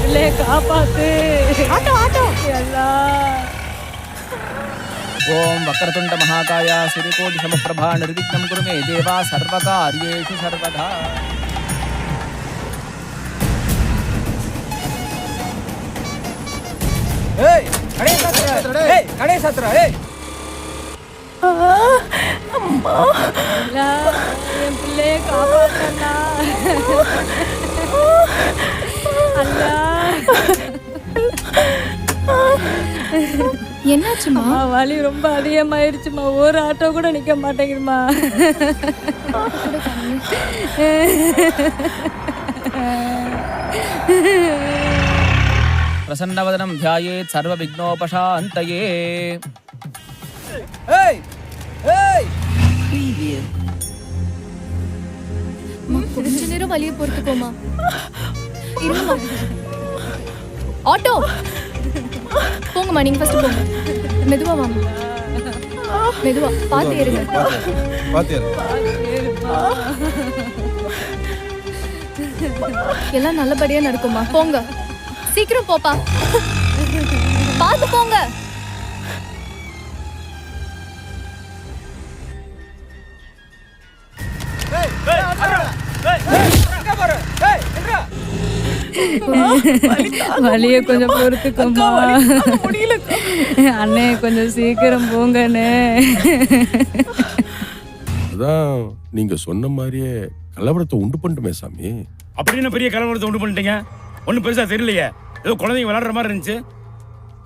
பிள்ளைய காப்பாத்து auto auto எல்லாம் ஓம் வக்ரதுண்ட மகாகாய சூரியகோடி சமப்பிரபா நிர்விக்னம் குரு மே தேவா சர்வகாரியேஷு சர்வதா ஏய் கடை சாத்துறா ஏய் கடை சாத்துறா ஏய் எல்லாம் என் பிள்ளைய காப்பாத்தண்ணா என்னாச்சுமா வலி ரொம்ப அதிகமாயிருச்சுமா ஒரு ஆட்டோ கூட நிக்க மாட்டேங்குதுமா பிரசன்னவதனம் தியாயேத் சர்வ விக்னோபசாந்தயே ஏய். ஏய் அம்மா, கொஞ்ச நேரம் வழிய பொறுத்துக்கோமா ஆட்டோ. போங்கம்மா நீங்க ஃபர்ஸ்ட் போங்க. மெதுவா வாங்க. மெதுவா பாத்து ஏறுங்க. எல்லாம் நல்லபடியா நடக்குமா போங்க. சீக்கிரம் போப்பா. பாத்து போங்க. வலிய கொஞ்சம் பொறுத்துக்கோமா அண்ணே கொஞ்சம் சீக்கிரம் போங்கண்ணே. அதான் நீங்க சொன்ன மாதிரியே கலவரத்தை உண்டு பண்ணிட்டுமே சாமி. அப்படின்னு பெரிய கலவரத்தை உண்டு பண்ணிட்டீங்க? ஒன்றும் பெருசா தெரியலையே. ஏதோ குழந்தைங்க விளையாடுற மாதிரி இருந்துச்சு.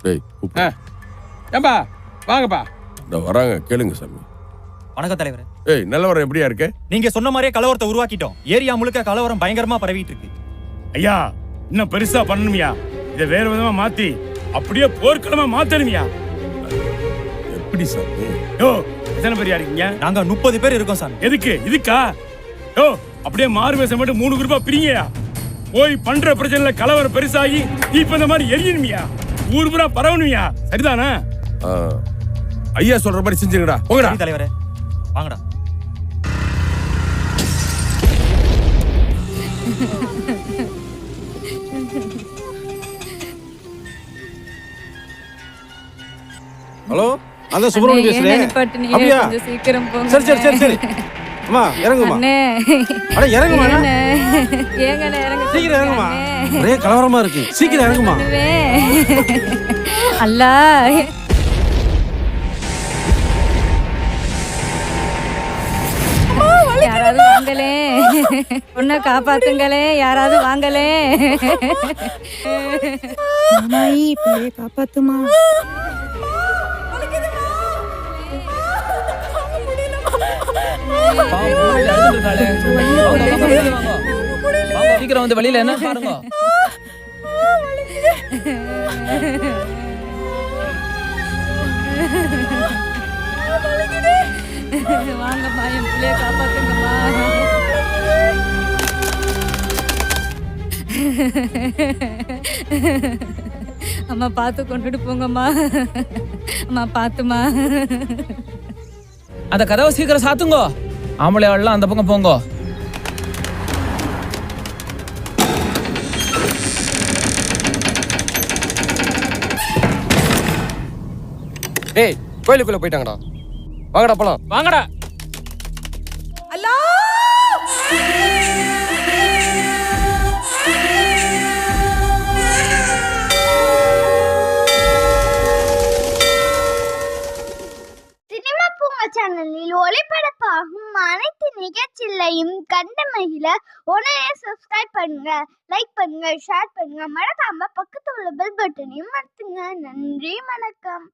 டேய் கூப்பிடு. ஏம்பா வாங்கப்பா. இந்த வராங்க கேளுங்க சாமி. வணக்கம் தலைவர். ஏய் நிலவரம் எப்படியா இருக்கு? நீங்க சொன்ன மாதிரியே கலவரத்தை உருவாக்கிட்டோம். ஏரியா முழுக்க கலவரம் பயங்கரமா பரவிட்டு இருக்கு. ஐயா இன்னும் பெருசா பண்ணணுமியா? இதை வேற விதமா மாத்தி அப்படியே போர்க்களமா மாத்தணுமியா? எப்படி சாமி யோ எத்தனை பேரியா இருக்கீங்க? நாங்க முப்பது பேர் இருக்கோம் சாமி எதுக்கு? இதுக்கா? யோ அப்படியே மாறு வேஷம் மட்டும் மூணு குரூப்பா பிரிங்கயா? போய் பண்ற பிரச்சனைல கலவரம் பெருசாகி இப்ப இந்த மாதிரி எரியணுமியா ஊர் பூரா பரவணுமியா? சரிதானே? ஐயா சொல்ற மாதிரி செஞ்சிருங்கடா. போங்கடா. சரி தலைவரே. வாங்கடா. அதான் சுப்பிரமணியம் ஏங்க பேசுறேன்? அப்படியா? சீக்கிரம் போங்க. சரி சரி சரி சரி. அம்மா இறங்குமா? அண்ணே. அட இறங்குமா ஏங்கண்ணே ஏங்கண்ணே இறங்க சீக்கிரம் இறங்குமா. ஒரே கலவரமா இருக்கு. சீக்கிரம் இறங்குமா. அல்லா. யாராவது வாங்களே உன்னை காப்பாத்துங்களே யாராவது வாங்களே காப்பாத்துமா. சீக்கிரம் வந்து வெளியில என்ன? பாருங்க. வாங்கம்மா என் பிள்ளைய காப்பாத்துங்கம்மா. அம்மா பார்த்து கொண்டுட்டு போங்கம்மா. அம்மா பார்த்துமா அந்த கதவை சீக்கிரம் சாத்துங்கோ. ஆம்பளை ஆள்லாம் அந்த பக்கம் போங்கோ. டேய் கோயிலுக்குள்ள போயிட்டாங்கடா. வாங்கடா போலாம். வாங்கடா. சேனலில் ஒளிபரப்பாகும் அனைத்து நிகழ்ச்சிகளையும் கண்டு மகிழ உடனே சப்ஸ்கிரைப் பண்ணுங்க லைக் பண்ணுங்க ஷேர் பண்ணுங்க. மறக்காம பக்கத்து உள்ள பெல் பட்டனையும் மறந்துங்க நன்றி வணக்கம்.